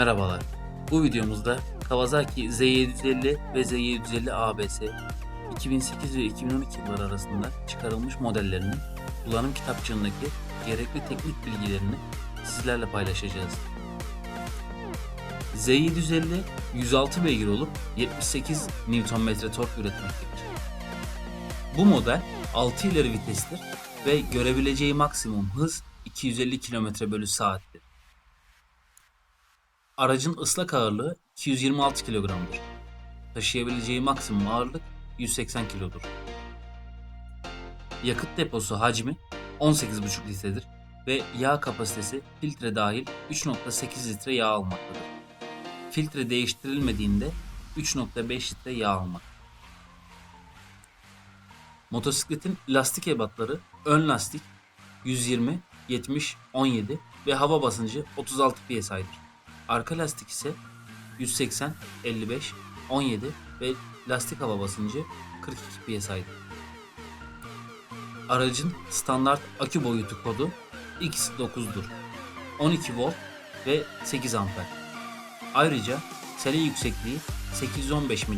Merhabalar. Bu videomuzda Kawasaki Z750 ve Z750 ABS 2008 ve 2012 yılları arasında çıkarılmış modellerinin kullanım kitapçığındaki gerekli teknik bilgilerini sizlerle paylaşacağız. Z750 106 beygir olup 78 Nm tork üretmektedir. Bu model 6 ileri vitestir ve görebileceği maksimum hız 250 km bölü saattir. Aracın ıslak ağırlığı 226 kilogramdır. Taşıyabileceği maksimum ağırlık 180 kilodur. Yakıt deposu hacmi 18,5 litredir ve yağ kapasitesi filtre dahil 3.8 litre yağ almaktadır. Filtre değiştirilmediğinde 3.5 litre yağ almak. Motosikletin lastik ebatları ön lastik 120, 70, 17 ve hava basıncı 36 psi'dir. Arka lastik ise 180, 55, 17 ve lastik hava basıncı 42 psi'dir. Aracın standart akü boyutu kodu X9'dur. 12 volt ve 8 amper. Ayrıca sele yüksekliği 815 mm.